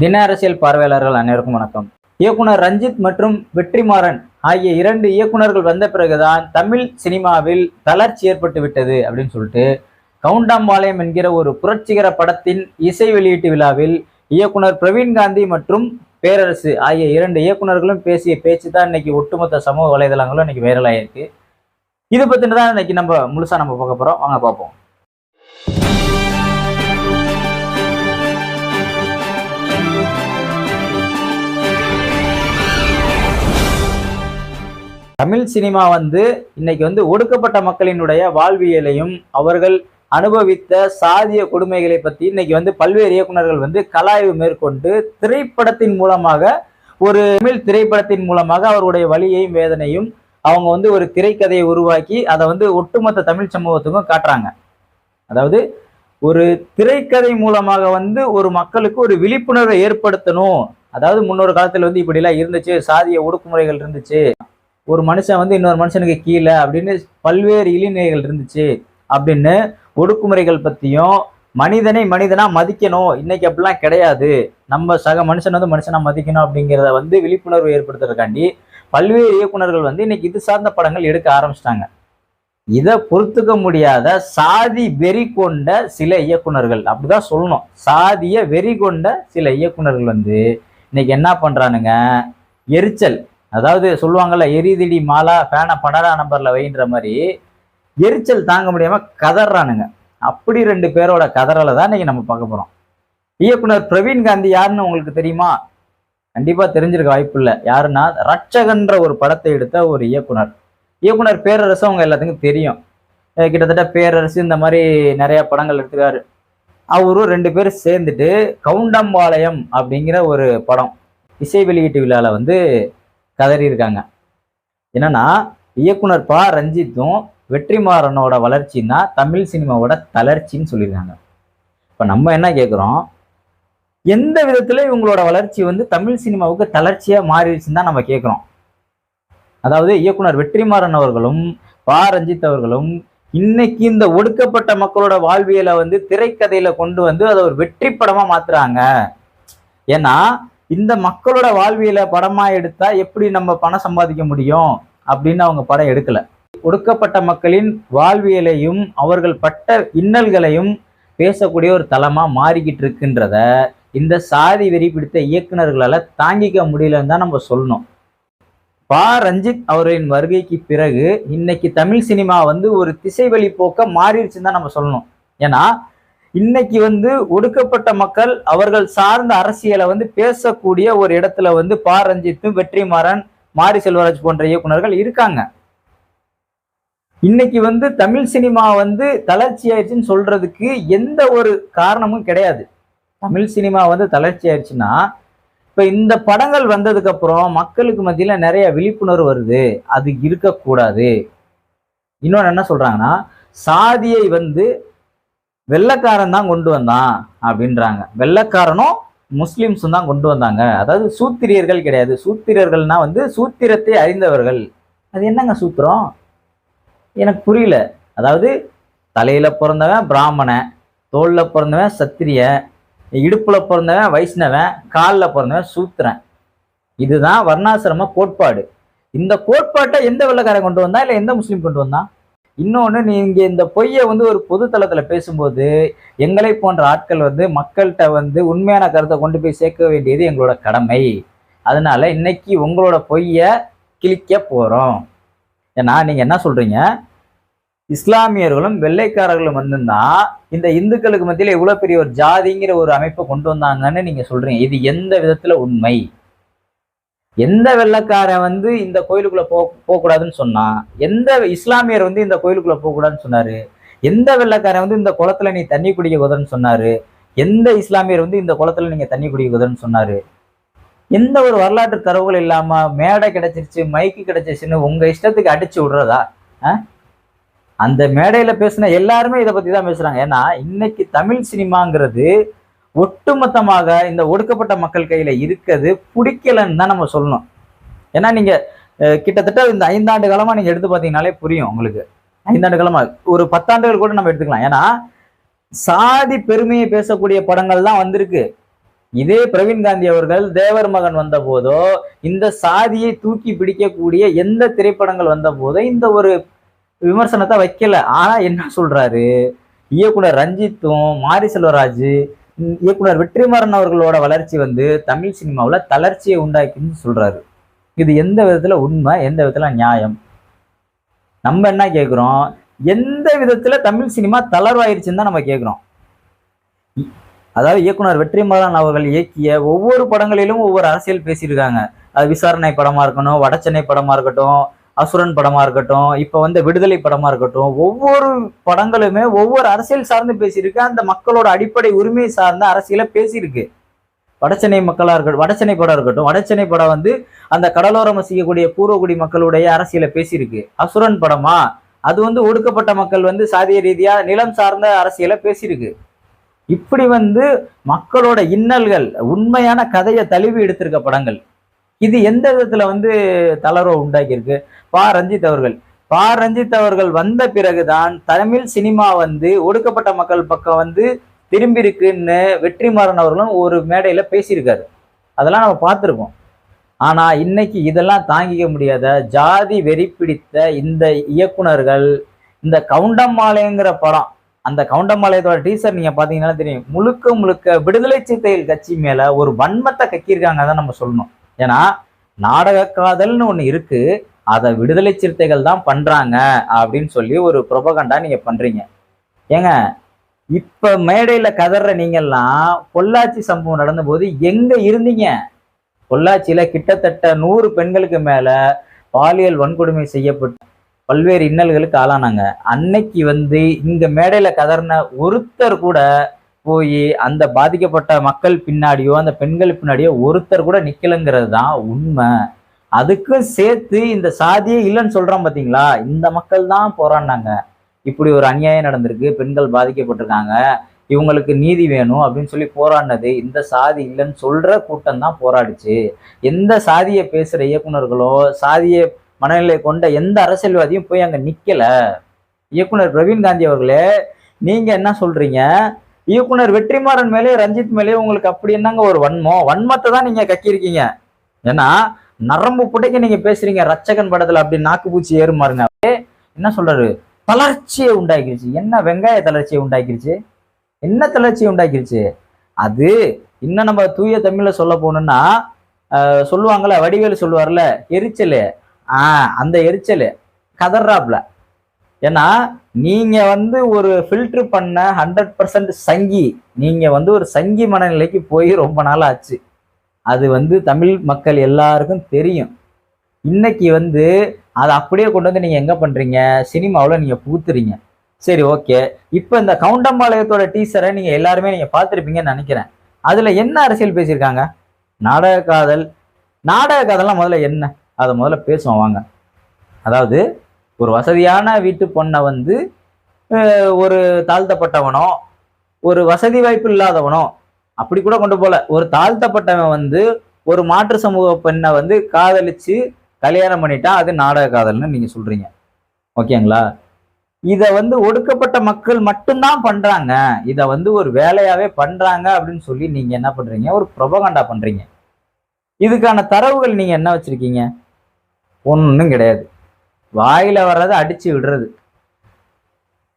தின அரசியல் பார்வையாளர்கள் அனைவருக்கும் வணக்கம். இயக்குனர் ரஞ்சித் மற்றும் வெற்றிமாறன் ஆகிய இரண்டு இயக்குனர்கள் வந்த பிறகுதான் தமிழ் சினிமாவில் தளர்ச்சி ஏற்பட்டு விட்டது அப்படின்னு சொல்லிட்டு கவுண்டாம்பாளையம் என்கிற ஒரு புரட்சிகர படத்தின் இசை வெளியீட்டு விழாவில் இயக்குனர் பிரவீன் காந்தி மற்றும் பேரரசு ஆகிய இரண்டு இயக்குனர்களும் பேசிய பேச்சு தான் இன்னைக்கு ஒட்டுமொத்த சமூக வலைதளங்களும் இன்னைக்கு வைரல் ஆயிருக்கு. இது பத்தின தான் இன்னைக்கு நம்ம முழுசா நம்ம பார்க்க போறோம். வாங்க பார்ப்போம். தமிழ் சினிமா வந்து இன்னைக்கு வந்து ஒடுக்கப்பட்ட மக்களினுடைய வாழ்வியலையும் அவர்கள் அனுபவித்த சாதிய கொடுமைகளை பத்தி இன்னைக்கு வந்து பல்வேறு இயக்குனர்கள் வந்து கலாய்வு மேற்கொண்டு திரைப்படத்தின் மூலமாக ஒரு தமிழ் திரைப்படத்தின் மூலமாக அவருடைய வழியையும் வேதனையும் அவங்க வந்து ஒரு திரைக்கதையை உருவாக்கி அதை வந்து ஒட்டுமொத்த தமிழ் சமூகத்துக்கும் காட்டுறாங்க. அதாவது ஒரு திரைக்கதை மூலமாக வந்து ஒரு மக்களுக்கு ஒரு விழிப்புணர்வை ஏற்படுத்தணும். அதாவது முன்னொரு காலத்தில் வந்து இப்படிலாம் இருந்துச்சு சாதிய ஒடுக்குமுறைகள் இருந்துச்சு. ஒரு மனுஷன் வந்து இன்னொரு மனுஷனுக்கு கீழே அப்படின்னு பல்வேறு இழிநிலைகள் இருந்துச்சு அப்படின்னு ஒடுக்குமுறைகள் பற்றியும் மனிதனை மனிதனா மதிக்கணும். இன்னைக்கு அப்படிலாம் கிடையாது. நம்ம சக மனுஷன் வந்து மனுஷனா மதிக்கணும் அப்படிங்கிறத வந்து விழிப்புணர்வு ஏற்படுத்துறதுக்காண்டி பல்வேறு இயக்குனர்கள் வந்து இன்னைக்கு இது சார்ந்த படங்கள் எடுக்க ஆரம்பிச்சிட்டாங்க. இதை பொறுத்துக்க முடியாத சாதி வெறி கொண்ட சில இயக்குனர்கள் அப்படிதான் சொல்லணும். சாதிய வெறி கொண்ட சில இயக்குனர்கள் வந்து இன்னைக்கு என்ன பண்றானுங்க? எரிச்சல். அதாவது சொல்லுவாங்கல்ல எரிதிடி மாலா ஃபேனை பன்னடா நம்பரில் வைன்ற மாதிரி எரிச்சல் தாங்க முடியாமல் கதறானுங்க அப்படி ரெண்டு பேரோட கதறலை தான் இன்னைக்கு நம்ம பார்க்க போகிறோம் இயக்குனர் பிரவீன் காந்தி யாருன்னு உங்களுக்கு தெரியுமா? கண்டிப்பாக தெரிஞ்சிருக்க வாய்ப்பு இல்லை. யாருன்னா ரட்சகன்ற ஒரு படத்தை எடுத்த ஒரு இயக்குனர். இயக்குனர் பேரரசு அவங்க எல்லாத்துக்கும் தெரியும். கிட்டத்தட்ட பேரரசு இந்த மாதிரி நிறைய படங்கள் எடுத்துக்காரு அவரும் ரெண்டு பேரும் சேர்ந்துட்டு கவுண்டம்பாளையம் அப்படிங்கிற ஒரு படம் இசை வெளியீட்டு விழாவில் வந்து கதறி இருக்காங்க என்னன்னா இயக்குனர் பா. ரஞ்சித்தும் வெற்றிமாறனோட வளர்ச்சின்னா தமிழ் சினிமாவோட தளர்ச்சின்னு சொல்லியிருக்காங்க. இப்போ நம்ம என்ன கேட்குறோம் எந்த விதத்தில் இவங்களோட வளர்ச்சி வந்து தமிழ் சினிமாவுக்கு தளர்ச்சியாக மாறிடுச்சுன்னு தான் நம்ம கேட்குறோம் அதாவது இயக்குனர் வெற்றிமாறன் அவர்களும் பா. ரஞ்சித் அவர்களும் இன்னைக்கு இந்த ஒடுக்கப்பட்ட மக்களோட வாழ்வியலை வந்து திரைக்கதையில கொண்டு வந்து அதை ஒரு வெற்றி படமா மாத்துறாங்க. ஏன்னா இந்த மக்களோட வாழ்வியலை படமா எடுத்தா எப்படி நம்ம பணம் சம்பாதிக்க முடியும் அப்படின்னு அவங்க படம் எடுக்கல. ஒடுக்கப்பட்ட மக்களின் வாழ்வியலையும் அவர்கள் பட்ட இன்னல்களையும் பேசக்கூடிய ஒரு தளமா மாறிக்கிட்டு இருக்குன்றத இந்த சாதி வெறி பிடித்த இயக்குனர்களால தாங்கிக்க முடியலன்னு தான் நம்ம சொல்லணும். பா. ரஞ்சித் அவர்களின் வருகைக்கு பிறகு இன்னைக்கு தமிழ் சினிமா வந்து ஒரு திசை வழி போக்க மாறிடுச்சுன்னு தான் நம்ம சொல்லணும். ஏன்னா இன்னைக்கு வந்து ஒடுக்கப்பட்ட மக்கள் அவர்கள் சார்ந்த அரசியலை வந்து பேசக்கூடிய ஒரு இடத்துல வந்து பா. ரஞ்சித்தும் வெற்றிமாறன் மாரி செல்வராஜ் போன்ற இயக்குனர்கள் இருக்காங்க. இன்னைக்கு வந்து தமிழ் சினிமா வந்து தளர்ச்சி ஆயிடுச்சுன்னு சொல்றதுக்கு எந்த ஒரு காரணமும் கிடையாது. தமிழ் சினிமா வந்து தளர்ச்சி ஆயிடுச்சுன்னா இப்போ இந்த படங்கள் வந்ததுக்கு அப்புறம் மக்களுக்கு மத்தியில் நிறைய விழிப்புணர்வு வருது. அது இருக்கக்கூடாது. இன்னொன்று என்ன சொல்றாங்கன்னா சாதியை வந்து வெள்ளைக்காரன் தான் கொண்டு வந்தான் அப்படின்றாங்க. வெள்ளக்காரனும் முஸ்லிம்ஸும் தான் கொண்டு வந்தாங்க. அதாவது சூத்திரியர்கள் கிடையாது. சூத்திரர்கள்னா வந்து சூத்திரத்தை அறிந்தவர்கள். அது என்னங்க சூத்திரம்? எனக்கு புரியல. அதாவது தலையில பிறந்தவன் பிராமணன் தோல்ல பிறந்தவன் சத்திரிய இடுப்புல பிறந்தவன் வைஷ்ணவன் காலில் பிறந்தவன் சூத்திரன். இதுதான் வர்ணாசிரம கோட்பாடு. இந்த கோட்பாட்டை எந்த வெள்ளக்காரன் கொண்டு வந்தா இல்லை எந்த முஸ்லீம் கொண்டு வந்தான்? இன்னொன்று நீங்கள் இந்த பொய்யை வந்து ஒரு பொது தளத்துல பேசும்போது எங்களை போன்ற ஆட்கள் வந்து மக்கள்கிட்ட வந்து உண்மையான கருத்தை கொண்டு போய் சேர்க்க வேண்டியது எங்களோட கடமை. அதனால இன்னைக்கு உங்களோட பொய்யை கிழிக்க போகிறோம் ஏன்னா நீங்கள் என்ன சொல்கிறீங்க இஸ்லாமியர்களும் வெள்ளைக்காரர்களும் வந்துன்னா இந்த இந்துக்களுக்கு மத்தியில் இவ்வளோ பெரிய ஒரு ஜாதிங்கிற ஒரு அமைப்பை கொண்டு வந்தாங்கன்னு நீங்கள் சொல்கிறீங்க இது எந்த விதத்தில் உண்மை? எந்த வெள்ளைக்காரன் வந்து இந்த கோயிலுக்குள்ள போ போகக்கூடாதுன்னு சொன்னான் எந்த இஸ்லாமியர் வந்து இந்த கோயிலுக்குள்ள போகக்கூடாதுன்னு சொன்னாரு எந்த வெள்ளைக்காரன் வந்து இந்த குளத்துல நீ தண்ணி குடிக்க குதன்னு சொன்னாரு எந்த இஸ்லாமியர் வந்து இந்த குளத்துல நீங்க தண்ணி குடிக்க குதன்னு சொன்னாரு. எந்த ஒரு வரலாற்று தரவுகள் இல்லாம மேடை கிடைச்சிருச்சு மைக்கு கிடைச்சிருச்சுன்னு உங்க இஷ்டத்துக்கு அடிச்சு விடுறதா? அந்த மேடையில பேசின எல்லாருமே இதை பத்தி தான் பேசுறாங்க. ஏன்னா இன்னைக்கு தமிழ் சினிமாங்கிறது ஒட்டுமொத்தமாக இந்த ஒடுக்கப்பட்ட மக்கள் கையில இருக்கிறது பிடிக்கலன்னு தான் நம்ம சொல்லணும். ஏன்னா நீங்க கிட்டத்தட்ட இந்த ஐந்தாண்டு காலமா நீங்க எடுத்து பார்த்தீங்கனாலே புரியும் உங்களுக்கு. ஐந்தாண்டு காலமா ஒரு பத்தாண்டுகள் கூட நம்ம எடுத்துக்கலாம். ஏன்னா சாதி பெருமையை பேசக்கூடிய படங்கள் தான் வந்திருக்கு. இதே பிரவீன் காந்தி அவர்கள் தேவர் மகன் வந்த போதோ இந்த சாதியை தூக்கி பிடிக்கக்கூடிய எந்த திரைப்படங்கள் வந்த போதோ இந்த ஒரு விமர்சனத்தை வைக்கல. ஆனா என்ன சொல்றாரு? இயக்குனர் ரஞ்சித்தும் மாரி செல்வராஜ் இயக்குனர் வெற்றிமாறன் அவர்களோட வளர்ச்சி வந்து தமிழ் சினிமாவுல தளர்ச்சியை உண்டாக்கின்னு சொல்றாரு. இது எந்த விதத்துல உண்மை எந்த விதத்துல நியாயம்? நம்ம என்ன கேக்குறோம்? எந்த விதத்துல தமிழ் சினிமா தளர்வாயிருச்சுன்னு தான் நம்ம கேக்குறோம். அதாவது இயக்குனர் வெற்றிமாறன் அவர்கள் இயக்கிய ஒவ்வொரு படங்களிலும் ஒவ்வொரு அரசியல் பேசியிருக்காங்க. அது விசாரணை படமா இருக்கணும் வடச்சென்னை படமா இருக்கட்டும் அசுரன் படமா இருக்கட்டும் இப்ப வந்து விடுதலை படமா இருக்கட்டும் ஒவ்வொரு படங்களுமே ஒவ்வொரு அரசியல் சார்ந்து பேசியிருக்கு. அந்த மக்களோட அடிப்படை உரிமை சார்ந்த அரசியலை பேசியிருக்கு. வடசென்னை மக்களா இருக்கட்டும் வடசென்னை படம் இருக்கட்டும் வடசென்னை படம் வந்து அந்த கடலோரம் வசிக்கக்கூடிய பூர்வகுடி மக்களுடைய அரசியலை பேசியிருக்கு. அசுரன் படமா? அது வந்து ஒடுக்கப்பட்ட மக்கள் வந்து சாதிய ரீதியா நிலம் சார்ந்த அரசியலை பேசியிருக்கு. இப்படி வந்து மக்களோட இன்னல்கள் உண்மையான கதையை தழுவி எடுத்திருக்க படங்கள். இது எந்த விதத்துல வந்து தளர்வை உண்டாக்கியிருக்கு? பா. ரஞ்சித் அவர்கள். பா. ரஞ்சித் அவர்கள் வந்த பிறகுதான் தமிழ் சினிமா வந்து ஒடுக்கப்பட்ட மக்கள் பக்கம் வந்து திரும்பி இருக்குன்னு வெற்றிமாறன் அவர்களும் ஒரு மேடையில பேசியிருக்காரு. அதெல்லாம் நம்ம பார்த்துருக்கோம். ஆனால் இன்னைக்கு இதெல்லாம் தாங்கிக்க முடியாத ஜாதி வெறி பிடித்த இந்த இயக்குனர்கள் இந்த கவுண்டம்மாலைங்கிற படம் அந்த கவுண்டம்பாளையத்தோட டீசர் நீங்கள் பார்த்தீங்கன்னா தெரியும். முழுக்க முழுக்க விடுதலை சிறுத்தைகள் கட்சி மேலே ஒரு வன்மத்தை கக்கியிருக்காங்க தான் நம்ம சொல்லணும். ஏன்னா நாடக காதல்னு ஒன்று இருக்கு அதை விடுதலை சிறுத்தைகள் தான் பண்றாங்க அப்படின்னு சொல்லி ஒரு புரபகண்டா நீங்க பண்றீங்க. ஏங்க இப்ப மேடையில கதற நீங்கெல்லாம் பொள்ளாச்சி சம்பவம் நடந்தபோது எங்க இருந்தீங்க? பொள்ளாச்சியில கிட்டத்தட்ட நூறு பெண்களுக்கு மேல பாலியல் வன்கொடுமை செய்யப்பட்டு பல்வேறு இன்னல்களுக்கு ஆளானாங்க. அன்னைக்கு வந்து இங்க மேடையில கதறின ஒருத்தர் கூட போய் அந்த பாதிக்கப்பட்ட மக்கள் பின்னாடியோ அந்த பெண்கள் பின்னாடியோ ஒருத்தர் கூட நிக்கலங்கிறது தான் உண்மை. அதுக்கும் சேர்த்து இந்த சாதியே இல்லைன்னு சொல்றோம் பாத்தீங்களா? இந்த மக்கள் தான் போராடினாங்க. இப்படி ஒரு அநியாயம் நடந்திருக்கு பெண்கள் பாதிக்கப்பட்டிருக்காங்க இவங்களுக்கு நீதி வேணும் அப்படின்னு சொல்லி போராடினது இந்த சாதி இல்லைன்னு சொல்ற கூட்டம் தான் போராடிச்சு. எந்த சாதியை பேசுற இயக்குனர்களோ சாதிய மனநிலை கொண்ட எந்த அரசியல்வாதியும் போய் அங்க நிக்கல. இயக்குனர் பிரவீன் காந்தி அவர்களே நீங்க என்ன சொல்றீங்க? இயக்குனர் வெற்றிமாறன் மேலே ரஞ்சித் மேலே உங்களுக்கு அப்படி என்னங்க ஒரு வன்மம்? வன்மத்தை தான் நீங்க கக்கியிருக்கீங்க. ஏன்னா நரம்பு புடைக்க நீங்க பேசுறீங்க ரச்சகன் படத்துல அப்படி நாக்கு பூச்சி ஏறுமாருங்க என்ன சொல்றாரு? தளர்ச்சியை உண்டாக்கிருச்சு. என்ன வெங்காய தளர்ச்சியை உண்டாக்கிருச்சு? என்ன தளர்ச்சியை உண்டாக்கிருச்சு? அது இன்னும் நம்ம தூய தமிழ்ல சொல்ல போனோம்னா சொல்லுவாங்கல்ல வடிவேலு சொல்லுவார்ல எரிச்சல். ஆஹ் அந்த எரிச்சல். கதர்றாப்ல. ஏன்னா நீங்க வந்து ஒரு ஃபில்டர் பண்ண ஹண்ட்ரட் பர்சன்ட் சங்கி நீங்க வந்து ஒரு சங்கி மனநிலைக்கு போய் ரொம்ப நாள் ஆச்சு. அது வந்து தமிழ் மக்கள் எல்லாருக்கும் தெரியும். இன்னைக்கு வந்து அதை அப்படியே கொண்டு வந்து நீங்க எங்க பண்றீங்க? சினிமாவில் நீங்க பூத்துறீங்க. சரி ஓகே. இப்போ இந்த கவுண்டம்பாளையத்தோட டீசரை நீங்க எல்லாருமே நீங்க பார்த்துருப்பீங்கன்னு நினைக்கிறேன். அதுல என்ன அரசியல் பேசியிருக்காங்க? நாடக காதல். நாடக காதல்லாம் முதல்ல என்ன? அதை முதல்ல பேசுவோம் வாங்க. அதாவது ஒரு வசதியான வீட்டு பொண்ணை வந்து ஒரு தாழ்த்தப்பட்டவனோ ஒரு வசதி வாய்ப்பு இல்லாதவனோ அப்படி கூட கொண்டு போல. ஒரு தாழ்த்தப்பட்டவன் வந்து ஒரு மாற்று சமூக பெண்ணை வந்து காதலிச்சு கல்யாணம் பண்ணிட்டா அது நாடக காதல்னு நீங்க சொல்றீங்க. ஓகேங்களா? இதை வந்து ஒடுக்கப்பட்ட மக்கள் மட்டும்தான் பண்றாங்க. இதை வந்து ஒரு வேலையாவே பண்றாங்க அப்படின்னு சொல்லி நீங்க என்ன பண்றீங்க? ஒரு ப்ரொபகண்டா பண்றீங்க. இதுக்கான தரவுகள் நீங்க என்ன வச்சிருக்கீங்க? ஒன்றும் கிடையாது. வாயில வர்றதை அடிச்சு விடுறது.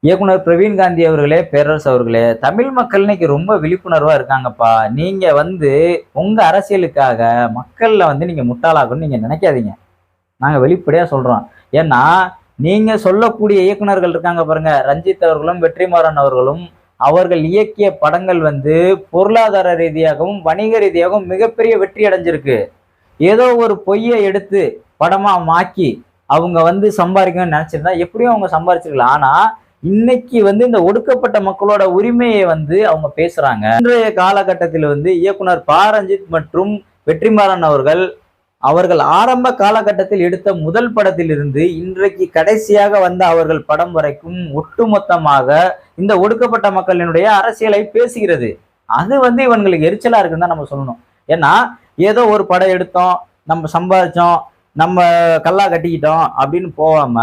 இயக்குனர் பிரவீன் காந்தி அவர்களே பேரரசு அவர்களே தமிழ் மக்கள் இன்னைக்கு ரொம்ப விழிப்புணர்வா இருக்காங்கப்பா. நீங்க வந்து உங்க அரசியலுக்காக மக்கள்ல வந்து நீங்க முட்டாளாகணும்னு நீங்க நினைக்காதீங்க. நாங்க வெளிப்படையா சொல்றோம். ஏன்னா நீங்க சொல்லக்கூடிய இயக்குனர்கள் இருக்காங்க பாருங்க. ரஞ்சித் அவர்களும் வெற்றிமாறன் அவர்களும் அவர்கள் இயக்கிய படங்கள் வந்து பொருளாதார ரீதியாகவும் வணிக ரீதியாகவும் மிகப்பெரிய வெற்றி அடைஞ்சிருக்கு. ஏதோ ஒரு பொய்யை எடுத்து படமா மாக்கி அவங்க வந்து சம்பாதிக்கணும்னு நினைச்சிருந்தா எப்படியும் அவங்க சம்பாதிச்சிருக்கலாம். ஆனா இன்னைக்கு வந்து இந்த ஒடுக்கப்பட்ட மக்களோட உரிமையை வந்து அவங்க பேசுறாங்க. இன்றைய காலகட்டத்தில் வந்து இயக்குனர் பாரஞ்சித் மற்றும் வெற்றிமாறன் அவர்கள் அவர்கள் ஆரம்ப காலகட்டத்தில் எடுத்த முதல் படத்திலிருந்து இன்றைக்கு கடைசியாக வந்த அவர்கள் படம் வரைக்கும் ஒட்டுமொத்தமாக இந்த ஒடுக்கப்பட்ட மக்களினுடைய அரசியலை பேசுகிறது. அது வந்து இவங்களுக்கு எரிச்சலா இருக்குன்னு தான் நம்ம சொல்லணும். ஏன்னா ஏதோ ஒரு படம் எடுத்தோம் நம்ம சம்பாதிச்சோம் நம்ம கல்லா கட்டிக்கிட்டோம் அப்படின்னு போகாம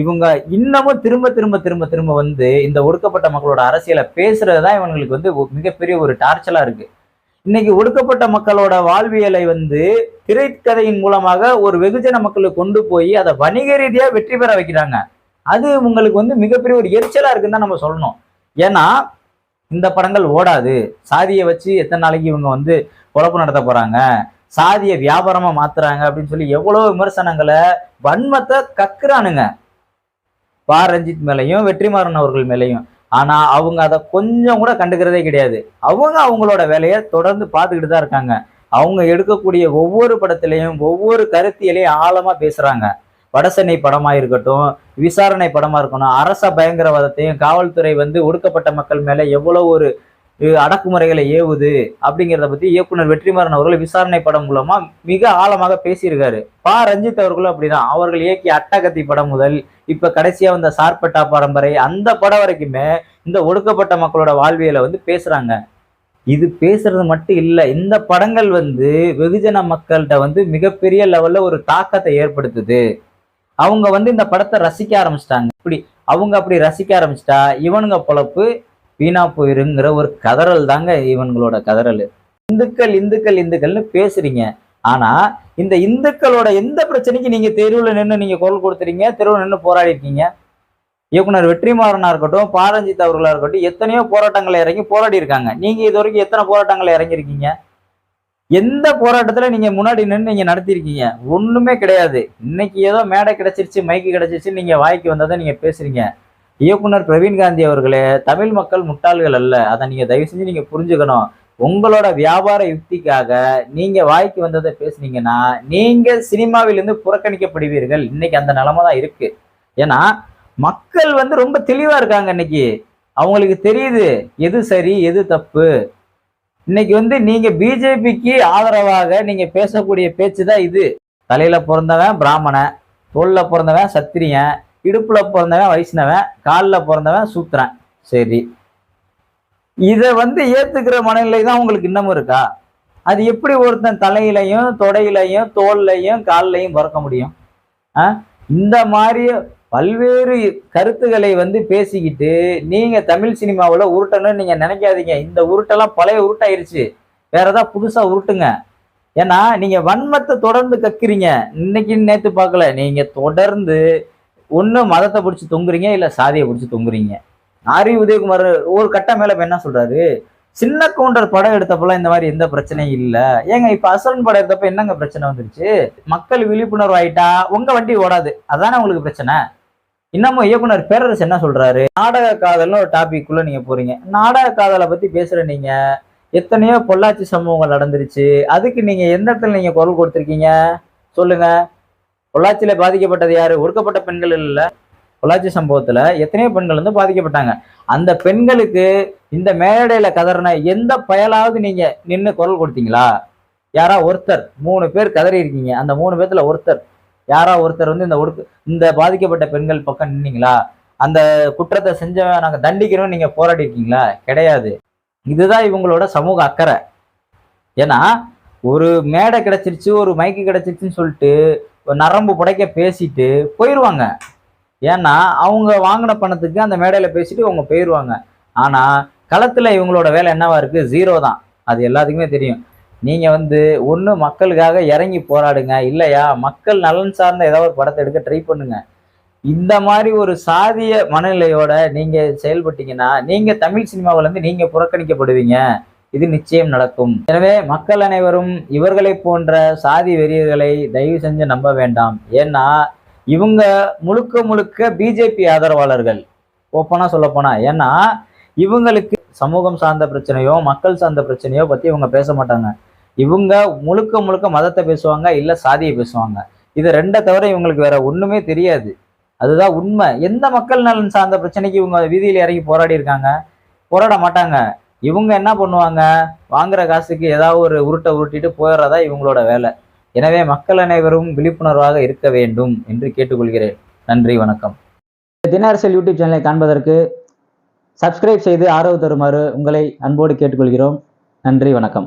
இவங்க இன்னமும் திரும்ப திரும்ப திரும்ப திரும்ப வந்து இந்த ஒடுக்கப்பட்ட மக்களோட அரசியலை பேசுறது தான் இவங்களுக்கு வந்து மிகப்பெரிய ஒரு டார்ச்சலா இருக்கு. இன்னைக்கு ஒடுக்கப்பட்ட மக்களோட வாழ்வியலை வந்து திரைக்கதையின் மூலமாக ஒரு வெகுஜன மக்களுக்கு கொண்டு போய் அதை வணிக ரீதியா வெற்றி பெற வைக்கிறாங்க. அது உங்களுக்கு வந்து மிகப்பெரிய ஒரு எரிச்சலா இருக்குன்னு தான் நம்ம சொல்லணும். ஏன்னா இந்த படங்கள் ஓடாது. சாதியை வச்சு எத்தனை நாளைக்கு இவங்க வந்து குழப்பம் நடத்த போறாங்க? சாதியை வியாபாரமா மாத்துறாங்க அப்படின்னு சொல்லி எவ்வளவு விமர்சனங்களை வன்மத்தை கக்குறானுங்க. பா ரஞ்சித் மேலையும் வெற்றிமாறன் அவர்கள் மேலையும். ஆனா அவங்க அதை கொஞ்சம் கூட கண்டுக்கிறதே கிடையாது. அவங்க அவங்களோட வேலையை தொடர்ந்து பார்த்துக்கிட்டு தான் இருக்காங்க. அவங்க எடுக்கக்கூடிய ஒவ்வொரு படத்திலையும் ஒவ்வொரு கருத்தியலையும் ஆழமா பேசுறாங்க. வடசென்னை படமா இருக்கட்டும் விசாரணை படமா இருக்கணும் அரச பயங்கரவாதத்தையும் காவல்துறை வந்து ஒடுக்கப்பட்ட மக்கள் மேல எவ்வளவு ஒரு அடக்குமுறைகளை ஏவுது அப்படிங்கிறத பத்தி இயக்குனர் வெற்றிமாறன் அவர்கள் விசாரணை படம் மூலமா மிக ஆழமாக பேசியிருக்காரு. பா. ரஞ்சித் அவர்களும் அப்படிதான். அவர்கள் இயக்கிய அட்டகத்தி படம் முதல் இப்ப கடைசியா வந்த சார்பட்டா பரம்பரை அந்த படம் வரைக்குமே இந்த ஒடுக்கப்பட்ட மக்களோட வாழ்வியலை வந்து பேசுறாங்க. இது பேசுறது மட்டும் இல்லை இந்த படங்கள் வந்து வெகுஜன மக்கள்கிட்ட வந்து மிகப்பெரிய லெவல்ல ஒரு தாக்கத்தை ஏற்படுத்துது. அவங்க வந்து இந்த படத்தை ரசிக்க ஆரம்பிச்சிட்டாங்க. இப்படி அவங்க அப்படி ரசிக்க ஆரம்பிச்சிட்டா இவனுங்க பொழப்பு வீணா போயிருங்கிற ஒரு கதறல் தாங்க இவன்களோட கதறல். இந்துக்கள் இந்துக்கள் இந்துக்கள்னு பேசுறீங்க. ஆனா இந்த இந்துக்களோட எந்த பிரச்சனைக்கு நீங்க தெருவில் நின்று நீங்க குரல் கொடுத்துறீங்க தெருவில் நின்று போராடி இருக்கீங்க? இயக்குனர் வெற்றிமாறனா இருக்கட்டும் பாரஞ்சித் அவர்களா இருக்கட்டும் எத்தனையோ போராட்டங்களை இறங்கி போராடி இருக்காங்க. நீங்க இது வரைக்கும் எத்தனை போராட்டங்களை இறங்கியிருக்கீங்க? எந்த போராட்டத்துல நீங்க முன்னாடி நின்று நீங்க நடத்திருக்கீங்க ஒண்ணுமே கிடையாது. இன்னைக்கு ஏதோ மேடை கிடைச்சிருச்சு மைக்கு கிடைச்சிருச்சு நீங்க வாய்க்கு வந்ததை நீங்க பேசுறீங்க. இயக்குனர் பிரவீன் காந்தி அவர்களே தமிழ் மக்கள் முட்டாள்கள் அல்ல. அதை நீங்க தயவு செஞ்சு நீங்க புரிஞ்சுக்கணும். உங்களோட வியாபார யுக்திக்காக நீங்க வாய்க்கு வந்ததை பேசுனீங்கன்னா நீங்க சினிமாவிலிருந்து புறக்கணிக்கப்படுவீர்கள். இன்னைக்கு அந்த நிலைமை தான் இருக்கு. ஏன்னா மக்கள் வந்து ரொம்ப தெளிவா இருக்காங்க இன்னைக்கு. அவங்களுக்கு தெரியுது எது சரி எது தப்பு. இன்னைக்கு வந்து நீங்க பிஜேபிக்கு ஆதரவாக நீங்க பேசக்கூடிய பேச்சு தான் இது. தலையில பிறந்தவன் பிராமணன் தோல்ல பிறந்தவன் சத்திரியன் இடுப்புல பிறந்தவன் வைஷ்ணவன் காலில் பிறந்தவன் சூத்திரன் சரி. இதை வந்து ஏத்துக்கிற மனநிலை தான் உங்களுக்கு இன்னமும் இருக்கா? அது எப்படி ஒருத்தன் தலையிலையும் தொடையிலையும் தோல்லையும் கால்லையும் பிறக்க முடியும்? ஆ? இந்த மாதிரி பல்வேறு கருத்துக்களை வந்து பேசிக்கிட்டு நீங்க தமிழ் சினிமாவில் உருட்டணும்னு நீங்க நினைக்காதீங்க. இந்த உருட்டெல்லாம் பழைய உருட்டாயிருச்சு. வேற ஏதாவது புதுசா உருட்டுங்க. ஏன்னா நீங்க வன்மத்தை தொடர்ந்து கக்குறீங்க. இன்னைக்கு நேற்று பார்க்கல. நீங்க தொடர்ந்து ஒன்று மதத்தை பிடிச்சி தொங்குறீங்க இல்லை சாதியை பிடிச்சி தொங்குறீங்க? ஆரி உதயகுமார் ஒரு கட்டம் மேலே என்ன சொல்கிறாரு சின்ன கவுண்டர் படம் எடுத்தப்பெல்லாம் இந்த மாதிரி எந்த பிரச்சனையும் இல்லை. ஏங்க இப்போ அசலன் படம் எடுத்தப்ப என்னங்க பிரச்சனை வந்துருச்சு? மக்கள் விழிப்புணர்வு ஆயிட்டா உங்கள் வண்டி ஓடாது. அதானே உங்களுக்கு பிரச்சனை? இன்னமும் இயக்குனர் பேரரசு என்ன சொல்கிறாரு நாடக காதல்னு ஒரு டாபிக்குள்ளே நீங்கள் போகிறீங்க நாடக காதலை பற்றி பேசுகிற நீங்கள் எத்தனையோ பொள்ளாச்சி சம்பவங்கள் நடந்துருச்சு. அதுக்கு நீங்கள் எந்த இடத்துல நீங்கள் குரல் கொடுத்துருக்கீங்க? சொல்லுங்கள் பொள்ளாச்சியில பாதிக்கப்பட்டது யாரு? ஒடுக்கப்பட்ட பெண்கள் இல்ல. பொள்ளாச்சி சம்பவத்துல எத்தனையோ பெண்கள் வந்து பாதிக்கப்பட்டாங்க. அந்த பெண்களுக்கு இந்த மேடையில கதறின எந்த பயலாவது நீங்க நின்று குரல் கொடுத்தீங்களா? யாரா ஒருத்தர்? மூணு பேர் கதறி இருக்கீங்க. அந்த மூணு பேர்த்துல ஒருத்தர். யாரா ஒருத்தர் வந்து இந்த ஒடுக்கு இந்த பாதிக்கப்பட்ட பெண்கள் பக்கம் நின்னீங்களா? அந்த குற்றத்தை செஞ்சவன் நாங்க தண்டிக்கிறோம் நீங்க போராடி இருக்கீங்களா? கிடையாது. இதுதான் இவங்களோட சமூக அக்கறை. ஏன்னா ஒரு மேடை கிடைச்சிருச்சு ஒரு மைக்கு கிடைச்சிருச்சுன்னு சொல்லிட்டு ஒரு நரம்பு புடைக்க பேசிட்டு போயிடுவாங்க ஏன்னா அவங்க வாங்கின பணத்துக்கு அந்த மேடையில் பேசிட்டு அவங்க போயிடுவாங்க ஆனால் களத்தில் இவங்களோட வேலை என்னவா இருக்கு? ஜீரோ தான். அது எல்லாத்துக்குமே தெரியும். நீங்கள் வந்து ஒன்று மக்களுக்காக இறங்கி போராடுங்க. இல்லையா? மக்கள் நலன் சார்ந்த ஏதாவது ஒரு படத்தை எடுக்க ட்ரை பண்ணுங்க. இந்த மாதிரி ஒரு சாதிய மனநிலையோட நீங்கள் செயல்பட்டீங்கன்னா நீங்கள் தமிழ் சினிமாவிலேருந்து நீங்கள் புறக்கணிக்கப்படுவீங்க. இது நிச்சயம் நடக்கும். எனவே மக்கள் அனைவரும் இவர்களை போன்ற சாதி வெறியர்களை தயவு செஞ்சு நம்ப வேண்டாம். ஏன்னா இவங்க முழுக்க முழுக்க பிஜேபி ஆதரவாளர்கள். ஓப்பனா சொல்ல போனா ஏன்னா இவங்களுக்கு சமூகம் சார்ந்த பிரச்சனையோ மக்கள் சார்ந்த பிரச்சனையோ பத்தி இவங்க பேச மாட்டாங்க. இவங்க முழுக்க முழுக்க மதத்தை பேசுவாங்க இல்ல சாதியை பேசுவாங்க. இது ரெண்டை தவிர இவங்களுக்கு வேற ஒண்ணுமே தெரியாது. அதுதான் உண்மை. எந்த மக்கள் நலன் சார்ந்த பிரச்சனைக்கு இவங்க வீதியில் இறங்கி போராடி இருக்காங்க? போராட மாட்டாங்க. இவங்க என்ன பண்ணுவாங்க? வாங்குற காசுக்கு ஏதாவது ஒரு உருட்டை உருட்டிட்டு போயிடுறதா இவங்களோட வேலை. எனவே மக்கள் அனைவரும் விழிப்புணர்வாக இருக்க வேண்டும் என்று கேட்டுக்கொள்கிறேன். நன்றி வணக்கம். தினரசல் யூடியூப் சேனலை காண்பதற்கு சப்ஸ்கிரைப் செய்து ஆதரவு தருமாறு உங்களை அன்போடு கேட்டுக்கொள்கிறோம். நன்றி வணக்கம்.